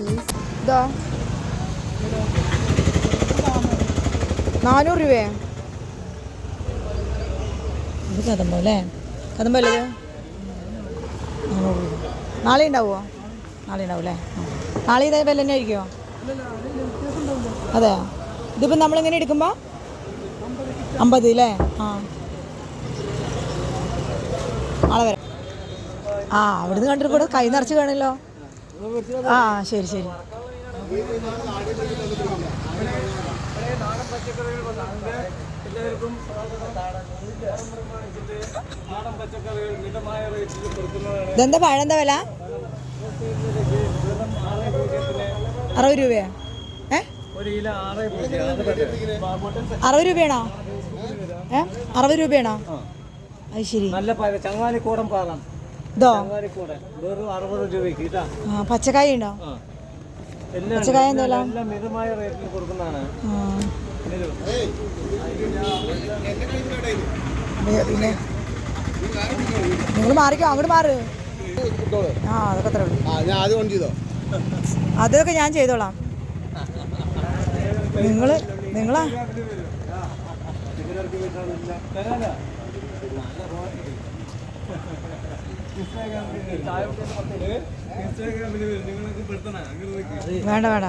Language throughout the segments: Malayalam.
ഇതാ നാനൂറ് രൂപയെ. ഇത് അല്ലേ? അല്ലേ രൂപ. നാളെ ഉണ്ടാവുമോ നാളെ ഉണ്ടാവും അല്ലേ. നാളെ ഇതേ വില തന്നെ ആയിരിക്കുമോ അതെ ഇതിപ്പോൾ നമ്മളിങ്ങനെ എടുക്കുമ്പോൾ അമ്പത് അല്ലേ? ആ. നാളെ വരാം. ആ അവിടുന്ന് കണ്ടിട്ട് കൂടെ കൈ നിറച്ച് കാണല്ലോ ആ ശരി ശരി. ഇതെന്താ പഴം? എന്താ വില? അറുപത് രൂപയാ? ഏ? അറുപത് രൂപയാണോ? ഏ? അറുപത് രൂപയാണോ? അത് ശരി. നല്ല ചങ്ങാലി ചങ്ങാലിക്കൂടം പാലം. ഇതോ? പച്ചക്കായ ഉണ്ടോ? പച്ചക്കായ മിതമായ റേറ്റിൽ കൊടുക്കുന്നതാണ്. പിന്നെ- നിങ്ങൾ മാറിക്കോ അങ്ങോട്ട് മാറ്. ആ അതൊക്കെ അത്രേ ഉള്ളൂ. അതൊക്കെ ഞാൻ ചെയ്തോളാം. നിങ്ങൾ നിങ്ങളാ? വേണ്ട വേണ്ട?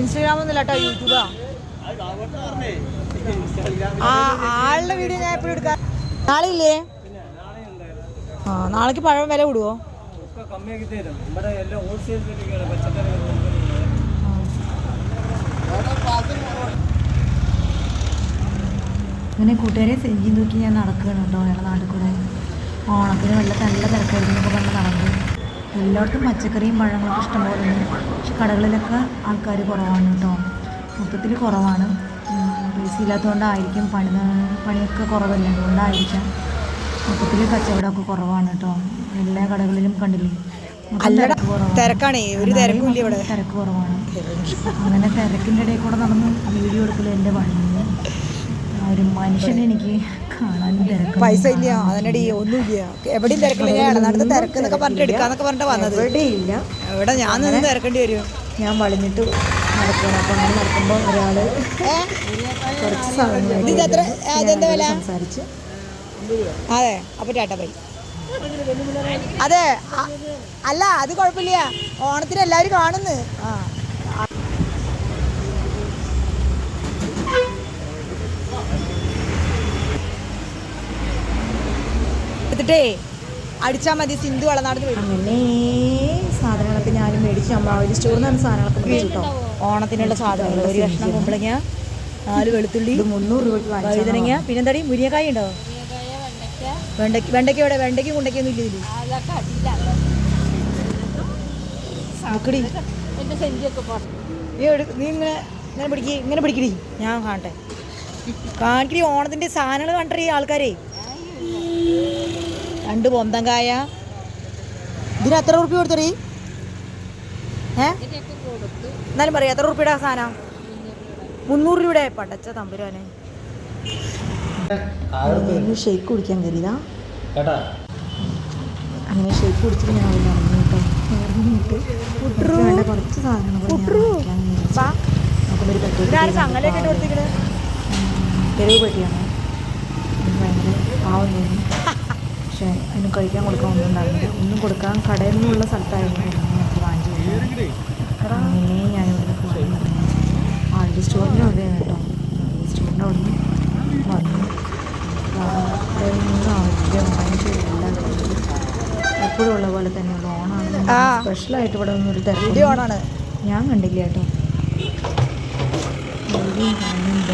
ഇൻസ്റ്റാഗ്രാം ഒന്നുമില്ല കേട്ടോ യൂട്യൂബാ ആളുടെ വീഡിയോ ഞാൻ എപ്പോഴും എടുക്കാം നാളെ ഇല്ലേ. ആ നാളേക്ക് പഴം വില കൊടുക്കുന്നത് അങ്ങനെ കൂട്ടുകാരെ സെഞ്ചി നോക്കി ഞാൻ നടക്കുകയാണ് കേട്ടോ ഞങ്ങളുടെ നാട്ടിൽ കൂടെ. ഓണത്തിന് നല്ല നല്ല തിരക്കായിരുന്നു എന്നൊക്കെ പറഞ്ഞ് നടന്നു. എല്ലായിടത്തും പച്ചക്കറിയും പഴങ്ങളൊക്കെ ഇഷ്ടംപോലെ ഉണ്ട്. പക്ഷെ കടകളിലൊക്കെ ആൾക്കാർ കുറവാണ് കേട്ടോ. മൊത്തത്തിൽ കുറവാണ്. പൈസ ഇല്ലാത്തതുകൊണ്ടായിരിക്കും പണി പണിയൊക്കെ കുറവല്ലേ? അതുകൊണ്ടായിരിക്കാം. മൊത്തത്തിൽ കച്ചവടമൊക്കെ കുറവാണ് കേട്ടോ. എല്ലാ കടകളിലും കണ്ടില്ലേ? കുറവാണ്. തിരക്കാണേ. ഒരു തിരക്കും ഇല്ല ഇവിടെ. തിരക്ക് കുറവാണ്. അങ്ങനെ തിരക്കിന്റെ ഇടയിൽ കൂടെ നടന്ന് വീഡിയോ എടുക്കൽ എന്റെ പണി. ഒരു മനുഷ്യനെ എനിക്ക് കാണാൻ തിരക്ക് പൈസ ഇല്ല. അതിനടി ഒന്നുമില്ല. എവിടെയും തിരക്കില്ല. ഞാൻ ഇളനാടത്ത് തിരക്ക് എന്നൊക്കെ പറഞ്ഞിട്ട് എടുക്കാന്നൊക്കെ പറഞ്ഞിട്ട് വന്നത്. എവിടെയില്ല എവിടെ? ഞാൻ നിന്ന് തിരക്കേണ്ടി വരും. ഞാൻ വളഞ്ഞിട്ട് നടക്കണം അപ്പം അങ്ങനെ നടക്കുമ്പോൾ ഒരാൾ കുറച്ച് വില? സംസാരിച്ച് അതെ അപ്പൊ ടാറ്റ ബൈ. അതെ അല്ല അത് കുഴപ്പമില്ല. ഓണത്തിന് എല്ലാവരും കാണുന്നു. ആ. എടുത്തിട്ടേ അടിച്ചാ മതി സിന്ധു വളനാടിന് വരും അങ്ങനെ സാധനങ്ങളൊക്കെ ഞാനും മേടിച്ച്. അമ്മാവലി സ്റ്റോറിൽ നിന്നാണ് സാധനങ്ങളൊക്കെ മേടിച്ചിട്ടോ ഓണത്തിനുള്ള സാധനങ്ങൾ. ഒരു കഷ്ണം കുമ്പളങ്ങ നാല് വെളുത്തുള്ളി മുന്നൂറ് രൂപയ്ക്ക് വാങ്ങിച്ചു വഴുതനങ്ങ പിന്നെന്താടി? മുരിങ്ങക്കായ ഉണ്ടോ? വെണ്ടയ്ക്ക് വെണ്ടയ്ക്ക ഇവിടെ വെണ്ടയ്ക്കും കുണ്ടയ്ക്കൊന്നും ഇല്ല ഇതിൽ നോക്കടി നീ നീ ഇങ്ങനെ ഇങ്ങനെ പിടിക്ക്. ഇങ്ങനെ പിടിക്കടി. ഞാൻ കാണട്ടെ. കാണിക്കടി ഓണത്തിന്റെ സാധനങ്ങൾ കണ്ടറി ആൾക്കാരെ. രണ്ട് പൊന്തം കായ. ഇതിന് എത്ര ഉറുപ്പ്യ കൊടുത്തടി? ഏ? എന്നാലും പറയാം എത്ര ഉറുപ്പ്യയുടെ സാധനം? മുന്നൂറ് രൂപയുടെ പടച്ച തമ്പുരാനെ. ഷേക്ക് കുടിക്കാൻ കരുതാ കേട്ടാ? അങ്ങനെ ഷേക്ക് കുടിച്ചിട്ട് ഞാൻ അവിടെ നടന്നു കേട്ടോ. ഇറങ്ങിയിട്ട് വേണ്ട കുറച്ച് സാധനങ്ങൾ ഇട്ട് കൊടുത്തിക്കണ് തെരുവ് പെട്ടിയാണ്. ഭയങ്കര പാവം തോന്നി പക്ഷേ അതിന് കഴിക്കാൻ കൊടുക്കാൻ ഒന്നും ഉണ്ടായിരുന്നില്ല. ഒന്നും കൊടുക്കാൻ കടയിൽ നിന്നുള്ള സ്ഥലത്തായിരുന്നു ഞങ്ങൾക്ക് വാങ്ങിച്ചു അങ്ങനെ ഞാൻ ഇവിടെ പോയി ആൾഡി സ്റ്റോറിന്റെ അവിടെയാണ് കേട്ടോ. സ്റ്റോറിന്റെ അവിടെ നിന്ന് വന്നു എപ്പോഴും ഉള്ള പോലെ തന്നെയുള്ള. ഓണാണ്. സ്പെഷ്യലായിട്ട് ഇവിടെ ഒന്നും ഒരു തിരക്കൊന്നും ഓണാണ്. ഞാൻ കണ്ടില്ല കേട്ടോ. കാണുന്നില്ല